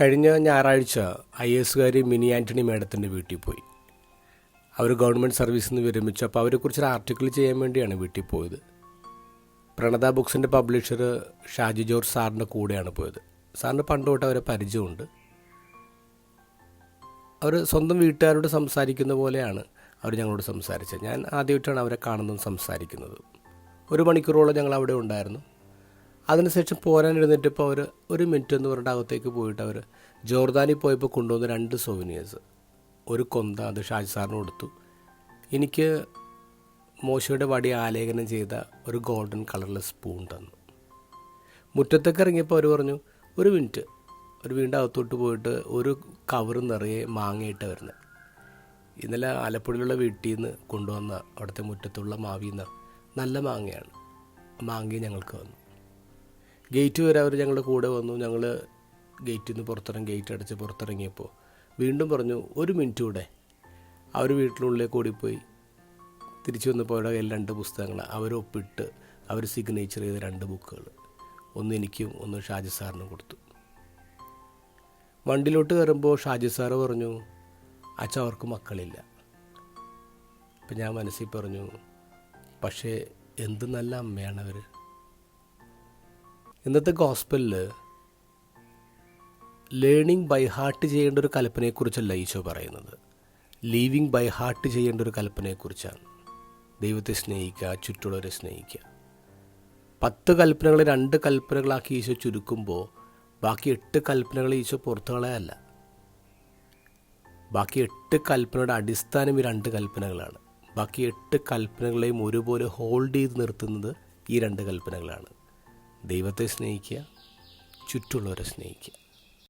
കഴിഞ്ഞ ഞായറാഴ്ച ഐ എസുകാരി മിനി ആന്റണി മേഡത്തിന്റെ വീട്ടിൽ പോയി. അവർ ഗവൺമെന്റ് സർവീസിൽ നിന്ന് വിരമിച്ചു. അപ്പോൾ അവരെക്കുറിച്ചൊരു ആർട്ടിക്കിൾ ചെയ്യാൻ വേണ്ടിയാണ് വീട്ടിൽ പോയത്. പ്രണത ബുക്സിന്റെ പബ്ലിഷർ ഷാജി ജോർജ് സാറിന്റെ കൂടെയാണ് പോയത്. സാറിന്റെ പണ്ട് തൊട്ട് അവരെ പരിചയമുണ്ട്. അവർ സ്വന്തം വീട്ടുകാരോട് സംസാരിക്കുന്ന പോലെയാണ് അവർ ഞങ്ങളോട് സംസാരിച്ചത്. ഞാൻ ആദ്യമായിട്ടാണ് അവരെ കാണുന്നതും സംസാരിക്കുന്നത്. ഒരു മണിക്കൂറോളം ഞങ്ങൾ അവിടെ ഉണ്ടായിരുന്നു. അതിനുശേഷം പോരാൻ എഴുന്നേറ്റപ്പോൾ അവർ ഒരു മിനിറ്റ് എന്ന് പറഞ്ഞിട്ട് അകത്തേക്ക് പോയിട്ട് അവർ ജോർദാനിൽ പോയപ്പോൾ കൊണ്ടുവന്ന രണ്ട് സോവിനിയേഴ്സ് ഒരു കൊന്ത അത് ഷാജി സാറിന് കൊടുത്തു. എനിക്ക് മോശയുടെ വടി ആലേഖനം ചെയ്ത ഒരു ഗോൾഡൻ കളറിലെ സ്പൂൺ തന്നു. മുറ്റത്തേക്ക് ഇറങ്ങിയപ്പോൾ അവർ പറഞ്ഞു ഒരു മിനിറ്റ്. ഒരു വീണ്ടും അകത്തോട്ട് പോയിട്ട് ഒരു കവർ നിറയെ മാങ്ങയിട്ട് വരുന്നത് ഇന്നലെ ആലപ്പുഴയിലുള്ള വീട്ടിൽ നിന്ന് കൊണ്ടുവന്ന അവിടുത്തെ മുറ്റത്തുള്ള മാവിന്ന് നല്ല മാങ്ങയാണ്. മാങ്ങ ഞങ്ങൾക്ക് വന്നു ഗേറ്റ് വരെ അവർ ഞങ്ങളുടെ കൂടെ വന്നു. ഞങ്ങൾ ഗേറ്റിൽ നിന്ന് പുറത്തിറങ്ങി ഗേറ്റ് അടച്ച് പുറത്തിറങ്ങിയപ്പോൾ വീണ്ടും പറഞ്ഞു ഒരു മിനിറ്റ് കൂടെ. അവർ വീട്ടിനുള്ളിലേക്ക് ഓടിപ്പോയി. തിരിച്ചു വന്നപ്പോൾ അവരുടെ കയ്യിൽ രണ്ട് പുസ്തകങ്ങൾ അവരൊപ്പിട്ട് അവർ സിഗ്നേച്ചർ ചെയ്ത രണ്ട് ബുക്കുകൾ. ഒന്ന് എനിക്കും ഒന്ന് ഷാജി സാറിനും കൊടുത്തു. വണ്ടിയിലോട്ട് കയറുമ്പോൾ ഷാജി സാറ് പറഞ്ഞു അച്ഛ അവർക്ക് മക്കളില്ല. അപ്പം ഞാൻ മനസ്സിൽ പറഞ്ഞു പക്ഷേ എന്ത് നല്ല അമ്മയാണ് അവർ ഇന്നത്തെ ഗോസ്പലിൽ ലേണിംഗ് ബൈ ഹാർട്ട് ചെയ്യേണ്ട ഒരു കൽപ്പനയെക്കുറിച്ചല്ല ഈശോ പറയുന്നത്. ലീവിങ് ബൈ ഹാർട്ട് ചെയ്യേണ്ട ഒരു കൽപ്പനയെക്കുറിച്ചാണ്. ദൈവത്തെ സ്നേഹിക്കുക ചുറ്റുള്ളവരെ സ്നേഹിക്കുക. പത്ത് കൽപ്പനകൾ രണ്ട് കൽപ്പനകളാക്കി ഈശോ ചുരുക്കുമ്പോൾ ബാക്കി എട്ട് കൽപ്പനകൾ ഈശോ പുറത്തു കളയല്ല ബാക്കി എട്ട് കൽപ്പനയുടെ അടിസ്ഥാനം ഈ രണ്ട് കൽപ്പനകളാണ്. ബാക്കി എട്ട് കൽപ്പനകളെയും ഒരുപോലെ ഹോൾഡ് ചെയ്ത് നിർത്തുന്നത് ഈ രണ്ട് കൽപ്പനകളാണ്. ദൈവത്തെ സ്നേഹിക്കുക ചുറ്റുള്ളവരെ സ്നേഹിക്കുക.